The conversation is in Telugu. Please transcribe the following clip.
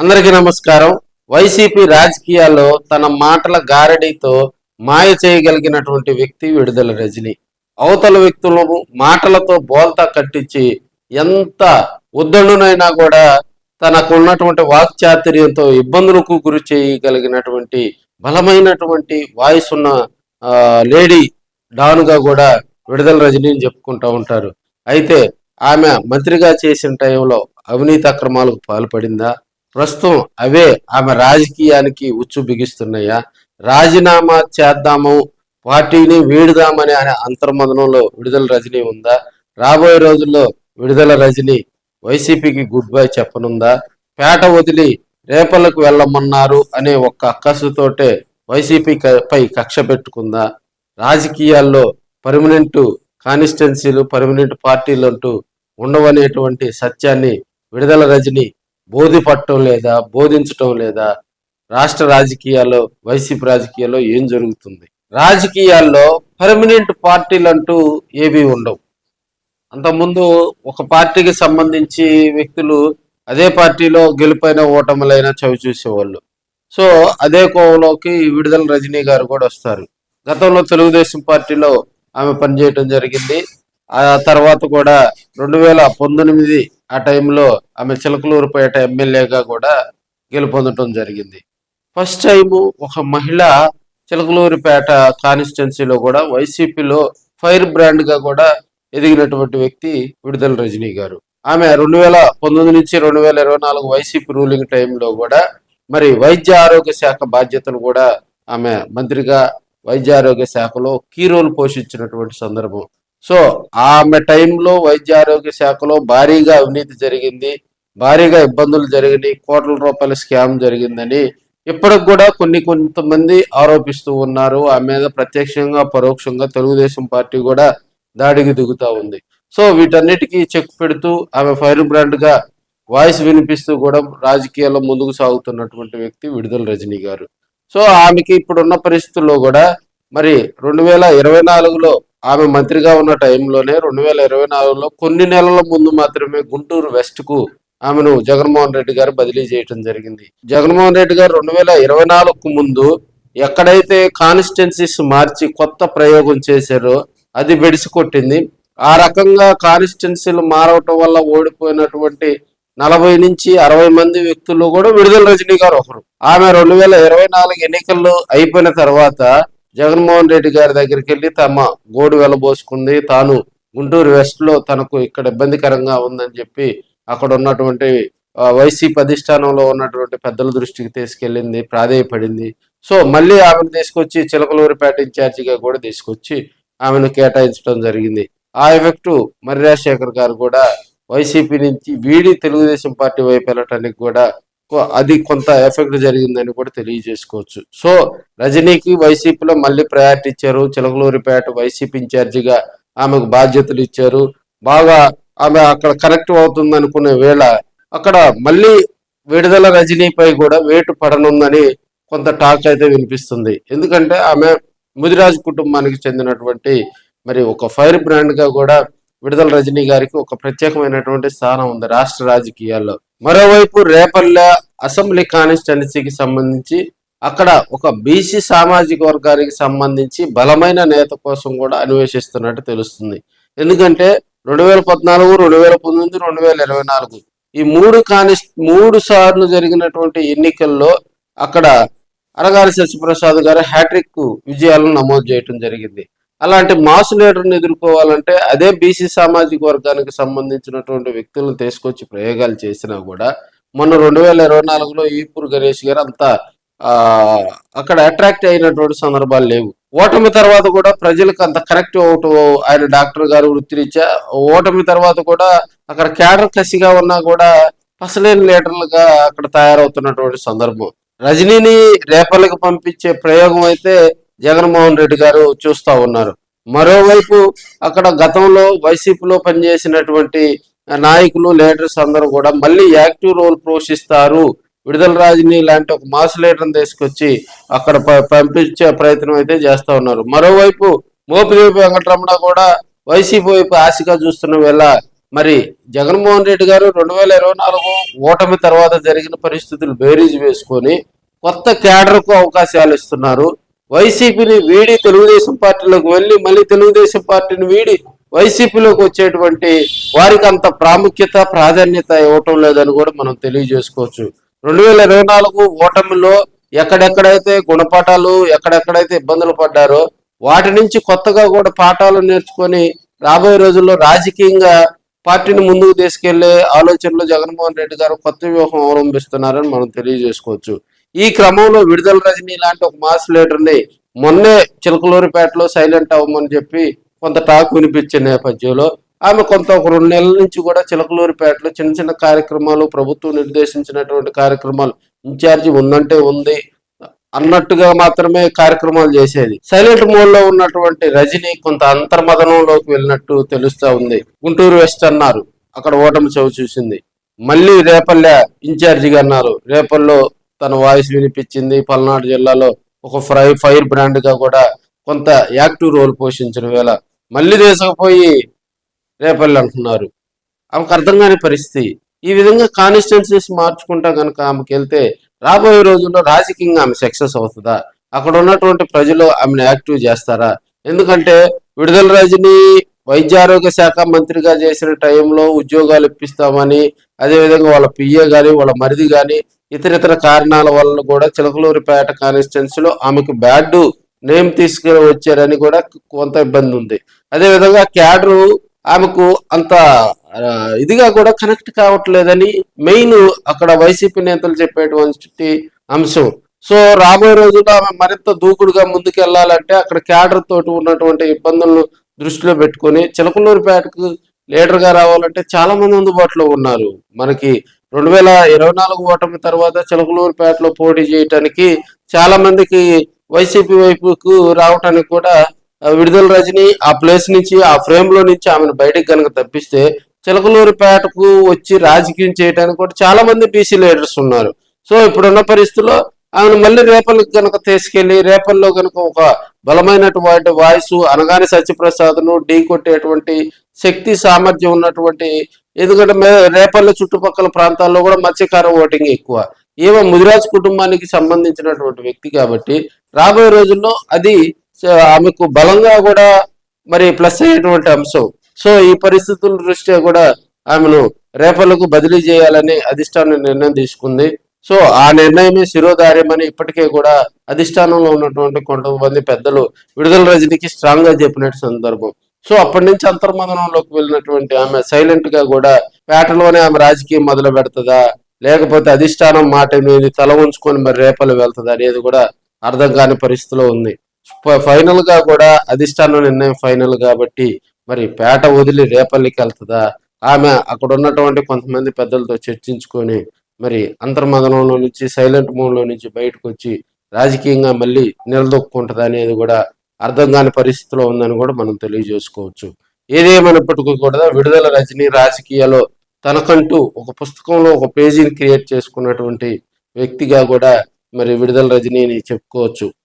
అందరికీ నమస్కారం. వైసీపీ రాజకీయాల్లో తన మాటల గారడీతో మాయ చేయగలిగినటువంటి వ్యక్తి విడుదల రజని. అవతల వ్యక్తులను మాటలతో బోల్తా కట్టించి ఎంత ఉద్దండునైనా కూడా తనకున్నటువంటి వాక్చాతుర్యంతో ఇబ్బందులకు గురి చేయగలిగినటువంటి బలమైనటువంటి వాయిస్ ఉన్న ఆ, లేడీ డానుగా కూడా విడుదల రజనీని చెప్పుకుంటూ ఉంటారు. అయితే ఆమె మంత్రిగా చేసిన టైంలో అవినీతి అక్రమాలకు పాల్పడిందా? ప్రస్తుతం అవే ఆమె రాజకీయానికి ఉచ్చు బిగిస్తున్నాయా? రాజీనామా చేద్దాము పార్టీని వీడుదామని అనే అంతర్మదనంలో విడుదల రజనీ ఉందా? రాబోయే రోజుల్లో విడుదల రజనీ వైసీపీకి గుడ్ బై చెప్పనుందా? పేట వదిలి రేపలకు వెళ్ళమన్నారు అనే ఒక్క అక్కసుతోటే వైసీపీ పై కక్ష పెట్టుకుందా? రాజకీయాల్లో పర్మనెంట్ కాన్స్టిట్యున్సీలు పర్మనెంట్ పార్టీలు అంటూ ఉండవనేటువంటి సత్యాన్ని విడుదల రజని బోధిపట్టడం లేదా బోధించటం లేదా రాష్ట్ర రాజకీయాల్లో వైసీపీ రాజకీయాల్లో ఏం జరుగుతుంది? రాజకీయాల్లో పర్మనెంట్ పార్టీలు అంటూ ఏవి ఉండవు. అంతకుముందు ఒక పార్టీకి సంబంధించి వ్యక్తులు అదే పార్టీలో గెలుపైన ఓటములైనా చవి చూసేవాళ్ళు. సో అదే కోవలోకి విడుదల రజనీ గారు కూడా వస్తారు. గతంలో తెలుగుదేశం పార్టీలో ఆమె పనిచేయటం జరిగింది. ఆ తర్వాత కూడా రెండు వేల పంతొమ్మిది ఆ టైంలో ఆమె చిలకలూరుపేట ఎమ్మెల్యేగా కూడా గెలుపొందటం జరిగింది. ఫస్ట్ టైం ఒక మహిళ చిలకలూరిపేట కాన్స్టిట్యున్సీలో కూడా వైసీపీలో ఫైర్ బ్రాండ్గా కూడా ఎదిగినటువంటి వ్యక్తి విడుదల రజనీ గారు. ఆమె రెండు వేల పంతొమ్మిది నుంచి రెండు వేల ఇరవై నాలుగు వైసీపీ రూలింగ్ టైంలో కూడా మరి వైద్య ఆరోగ్య శాఖ బాధ్యతలు కూడా ఆమె మంత్రిగా వైద్య ఆరోగ్య శాఖలో కీ రోల్ పోషించినటువంటి సందర్భం సో ఆమె టైంలో వైద్య ఆరోగ్య శాఖలో భారీగా అవినీతి జరిగింది. భారీగా ఇబ్బందులు జరిగినాయి. కోట్ల రూపాయల స్కామ్ జరిగిందని ఇప్పటికి కూడా కొన్ని కొంతమంది ఆరోపిస్తూ ఉన్నారు. ఆమె మీద ప్రత్యక్షంగా పరోక్షంగా తెలుగుదేశం పార్టీ కూడా దాడికి దిగుతా ఉంది. సో వీటన్నిటికీ చెక్ పెడుతూ ఆమె ఫైర్ బ్రాండ్గా వాయిస్ వినిపిస్తూ కూడా రాజకీయాల్లో ముందుకు సాగుతున్నటువంటి వ్యక్తి విడుదల రజనీ గారు. సో ఆమెకి ఇప్పుడున్న పరిస్థితుల్లో కూడా మరి రెండు వేల ఇరవై నాలుగులో ఆమె మంత్రిగా ఉన్న టైంలోనే రెండు వేల ఇరవై నాలుగులో కొన్ని నెలల ముందు మాత్రమే గుంటూరు వెస్ట్కు ఆమెను జగన్మోహన్ రెడ్డి గారు బదిలీ చేయటం జరిగింది. జగన్మోహన్ రెడ్డి గారు రెండు వేల ఇరవై నాలుగుకు ముందు ఎక్కడైతే కాన్స్టిట్యున్సీస్ మార్చి కొత్త ప్రయోగం చేశారో అది బెడిసి కొట్టింది ఆ రకంగా కాన్స్టిట్యున్సీలు మారవటం వల్ల ఓడిపోయినటువంటి నలభై నుంచి అరవై మంది వ్యక్తులు కూడా విడుదల రజనీ గారు ఒకరు. ఆమె రెండు వేల ఇరవై నాలుగు ఎన్నికల్లో అయిపోయిన తర్వాత జగన్మోహన్ రెడ్డి గారి దగ్గరికి వెళ్ళి తమ గోడు వెళ్ళబోసుకుంది తాను గుంటూరు వెస్ట్లో తనకు ఇక్కడ ఇబ్బందికరంగా ఉందని చెప్పి అక్కడ ఉన్నటువంటి వైసీపీ అధిష్టానంలో ఉన్నటువంటి పెద్దల దృష్టికి తీసుకెళ్ళింది ప్రాధేయపడింది. సో మళ్ళీ ఆమెను తీసుకొచ్చి చిలకలూరిపేట ఇన్ఛార్జిగా కూడా తీసుకొచ్చి ఆమెను కేటాయించడం జరిగింది. ఆ ఎఫెక్ట్ మర్రి గారు కూడా వైసీపీ నుంచి వీడి తెలుగుదేశం పార్టీ వైపు వెళ్ళటానికి కూడా అది కొంత ఎఫెక్ట్ జరిగిందని కూడా తెలియజేసుకోవచ్చు. సో రజనీకి వైసీపీలో మళ్ళీ ప్రయారిటీ ఇచ్చారు. చిలకలూరిపేట వైసీపీ ఇన్ఛార్జిగా ఆమెకు బాధ్యతలు ఇచ్చారు. బాగా ఆమె అక్కడ కనెక్ట్ అవుతుంది అనుకునే వేళ అక్కడ మళ్ళీ విడుదల రజనీపై కూడా వేటు పడనుందని కొంత టాక్ అయితే వినిపిస్తుంది. ఎందుకంటే ఆమె ముదిరాజ్ కుటుంబానికి చెందినటువంటి మరి ఒక ఫైర్ బ్రాండ్గా కూడా విడుదల రజనీ గారికి ఒక ప్రత్యేకమైనటువంటి స్థానం ఉంది రాష్ట్ర రాజకీయాల్లో. మరోవైపు రేపల్లె అసెంబ్లీ కాన్స్టిట్యున్సీకి సంబంధించి అక్కడ ఒక బీసీ సామాజిక వర్గానికి సంబంధించి బలమైన నేత కోసం కూడా అన్వేషిస్తున్నట్టు తెలుస్తుంది. ఎందుకంటే రెండు వేల పద్నాలుగు రెండు వేల పంతొమ్మిది రెండు వేల ఇరవై నాలుగు ఈ మూడు కాని మూడు సార్లు జరిగినటువంటి ఎన్నికల్లో అక్కడ అరగారి శశిప్రసాద్ గారు హ్యాట్రిక్ విజయాలను నమోదు చేయడం జరిగింది. అలాంటి మాస్ లీడర్ని ఎదుర్కోవాలంటే అదే బీసీ సామాజిక వర్గానికి సంబంధించినటువంటి వ్యక్తులను తీసుకొచ్చి ప్రయోగాలు చేసినా కూడా మొన్న రెండు వేల ఇరవై నాలుగులో ఈపూర్ గణేష్ గారు అంత ఆ అక్కడ అట్రాక్ట్ అయినటువంటి సందర్భాలు లేవు. ఓటమి తర్వాత కూడా ప్రజలకు అంత కరెక్ట్ అవటం ఆయన డాక్టర్ గారు వృత్తిరీత్యా ఓటమి తర్వాత కూడా అక్కడ క్యాడర్ కసిగా ఉన్నా కూడా పసలేని లీడర్లుగా అక్కడ తయారవుతున్నటువంటి సందర్భం. రజనీని రేపలకు పంపించే ప్రయోగం అయితే జగన్మోహన్ రెడ్డి గారు చూస్తా ఉన్నారు. మరోవైపు అక్కడ గతంలో వైసీపీలో పనిచేసినటువంటి నాయకులు లీడర్స్ అందరూ కూడా మళ్ళీ యాక్టివ్ రోల్ పోషిస్తారు. విడుదల రాజుని లాంటి ఒక మాస్ లీడర్ని తీసుకొచ్చి అక్కడ ప- పంపించే ప్రయత్నం అయితే చేస్తూ ఉన్నారు. మరోవైపు మోపిదేవి వెంకటరమణ కూడా వైసీపీ వైపు ఆశగా చూస్తున్న వేళ మరి జగన్మోహన్ రెడ్డి గారు రెండు వేల ఇరవై నాలుగు ఓటమి తర్వాత జరిగిన పరిస్థితులు బేరీజ్ వేసుకొని కొత్త క్యాడర్కు అవకాశాలు ఇస్తున్నారు. వైసీపీని వీడి తెలుగుదేశం పార్టీలోకి వెళ్ళి మళ్ళీ తెలుగుదేశం పార్టీని వీడి వైసీపీలోకి వచ్చేటువంటి వారికి అంత ప్రాముఖ్యత ప్రాధాన్యత ఇవ్వటం లేదని కూడా మనం తెలియజేసుకోవచ్చు. రెండు వేల ఇరవై నాలుగు ఓటమిలో ఎక్కడెక్కడైతే గుణపాఠాలు ఎక్కడెక్కడైతే ఇబ్బందులు పడ్డారో వాటి నుంచి కొత్తగా కూడా పాఠాలు నేర్చుకొని రాబోయే రోజుల్లో రాజకీయంగా పార్టీని ముందుకు తీసుకెళ్ళే ఆలోచనలో జగన్మోహన్ రెడ్డి గారు కొత్త వ్యూహం అవలంబిస్తున్నారని మనం తెలియజేసుకోవచ్చు. ఈ క్రమంలో విడుదల రజనీ లాంటి ఒక మాస్ లీడర్ని మొన్నే చిలకలూరిపేటలో సైలెంట్ అవ్వమని చెప్పి కొంత టాక్ వినిపించే నేపథ్యంలో ఆమె కొంత ఒక రెండు నెలల నుంచి కూడా చిలకలూరిపేటలో చిన్న చిన్న కార్యక్రమాలు ప్రభుత్వం నిర్దేశించినటువంటి కార్యక్రమాలు ఇన్ఛార్జి ఉందంటే ఉంది అన్నట్టుగా మాత్రమే కార్యక్రమాలు చేసేది. సైలెంట్ మోడ్లో ఉన్నటువంటి రజనీ కొంత అంతర్మదనంలోకి వెళ్ళినట్టు తెలుస్తా ఉంది. గుంటూరు వెస్ట్ అన్నారు. అక్కడ ఓటమి చవి చూసింది. మళ్ళీ రేపల్లె ఇన్ఛార్జిగా అన్నారు. రేపల్లో తన వాయిస్ వినిపించింది. పల్నాడు జిల్లాలో ఒక ఫ్రై ఫైర్ బ్రాండ్గా కూడా కొంత యాక్టివ్ రోల్ పోషించిన వేళ మళ్ళీ తీసుకుపోయి రేపల్లి అంటున్నారు. ఆమెకు అర్థం కాని పరిస్థితి. ఈ విధంగా కాన్స్టిట్యున్సీస్ మార్చుకుంటా కనుక ఆమెకి వెళ్తే రాబోయే రోజుల్లో రాజకీయంగా ఆమె సక్సెస్ అవుతుందా? అక్కడ ఉన్నటువంటి ప్రజలు ఆమెను యాక్టివ్ చేస్తారా? ఎందుకంటే విడుదల రజని వైద్య ఆరోగ్య శాఖ మంత్రిగా చేసిన టైంలో ఉద్యోగాలు ఇప్పిస్తామని అదేవిధంగా వాళ్ళ పిఏ కానీ వాళ్ళ మరిది కానీ ఇతరితర కారణాల వల్ల కూడా చిలకలూరిపేట కాన్స్టిట్యున్సీలో ఆమెకు బ్యాడ్ నేమ్ తీసుకుని వచ్చారని కూడా కొంత ఇబ్బంది ఉంది. అదేవిధంగా క్యాడరు ఆమెకు అంత ఇదిగా కూడా కనెక్ట్ కావట్లేదని మెయిన్ అక్కడ వైసీపీ నేతలు చెప్పేటువంటి అంశం. సో రాబోయే రోజుల్లో ఆమె మరింత దూకుడుగా ముందుకెళ్ళాలంటే అక్కడ క్యాడర్ తోటి ఉన్నటువంటి ఇబ్బందులను దృష్టిలో పెట్టుకొని చిలకలూరిపేటకు లీడర్గా రావాలంటే చాలా మంది అందుబాటులో ఉన్నారు. మనకి రెండు వేల ఇరవై నాలుగు ఓటమి తర్వాత చిలకలూరుపేటలో పోటీ చేయటానికి చాలా మందికి వైసీపీ వైపుకు రావటానికి కూడా విడుదల రజని ఆ ప్లేస్ నుంచి ఆ ఫ్రేమ్లో నుంచి ఆమెను బయటకు కనుక తప్పిస్తే చిలకలూరుపేటకు వచ్చి రాజకీయం చేయడానికి కూడా చాలా మంది బీసీ లీడర్స్ ఉన్నారు. సో ఇప్పుడున్న పరిస్థితుల్లో ఆమెను మళ్ళీ రేపల్కి కనుక తీసుకెళ్ళి రేపల్లో కనుక ఒక బలమైనటువంటి వాయిస్ అనగానే సత్యప్రసాద్ను ఢీ కొట్టేటువంటి శక్తి సామర్థ్యం ఉన్నటువంటి ఎందుకంటే మే- రేపల్లి చుట్టుపక్కల ప్రాంతాల్లో కూడా మత్స్యకార ఓటింగ్ ఎక్కువ. ఏమో ముదిరాజ్ కుటుంబానికి సంబంధించినటువంటి వ్యక్తి కాబట్టి రాబోయే రోజుల్లో అది ఆమెకు బలంగా కూడా మరి ప్లస్ అయ్యేటువంటి అంశం. సో ఈ పరిస్థితుల దృష్ట్యా కూడా ఆమెను రేపలకు బదిలీ చేయాలని అధిష్టానం నిర్ణయం తీసుకుంది. సో ఆ నిర్ణయమే శిరోధార్యమని ఇప్పటికే కూడా అధిష్టానంలో ఉన్నటువంటి కొంతమంది పెద్దలు విడుదల రజనీకి స్ట్రాంగ్గా చెప్పినట్టు సందర్భం. సో అప్పటి నుంచి అంతర్మదనంలోకి వెళ్ళినటువంటి ఆమె సైలెంట్గా కూడా పేటలోనే ఆమె రాజకీయం మొదలు పెడతదా? లేకపోతే అధిష్టానం మాట మీద తల ఉంచుకొని మరి రేపలు వెళ్తుందా అనేది కూడా అర్థం కాని పరిస్థితిలో ఉంది. ఫైనల్గా కూడా అధిష్టానం నిర్ణయం ఫైనల్ కాబట్టి మరి పేట వదిలి రేపల్లికి వెళ్తుందా? ఆమె అక్కడ ఉన్నటువంటి కొంతమంది పెద్దలతో చర్చించుకొని మరి అంతర్మదనంలో నుంచి సైలెంట్ మోడ్లో నుంచి బయటకు వచ్చి రాజకీయంగా మళ్ళీ నిలదొక్కుంటుంది అనేది కూడా అర్థం కాని పరిస్థితిలో ఉందని కూడా మనం తెలియజేసుకోవచ్చు. ఏదేమైనప్పటికీ కూడా విడుదల రజని రాజకీయాల్లో తనకంటూ ఒక పుస్తకంలో ఒక పేజీని క్రియేట్ చేసుకున్నటువంటి వ్యక్తిగా కూడా మరి విడుదల రజనీని చెప్పుకోవచ్చు.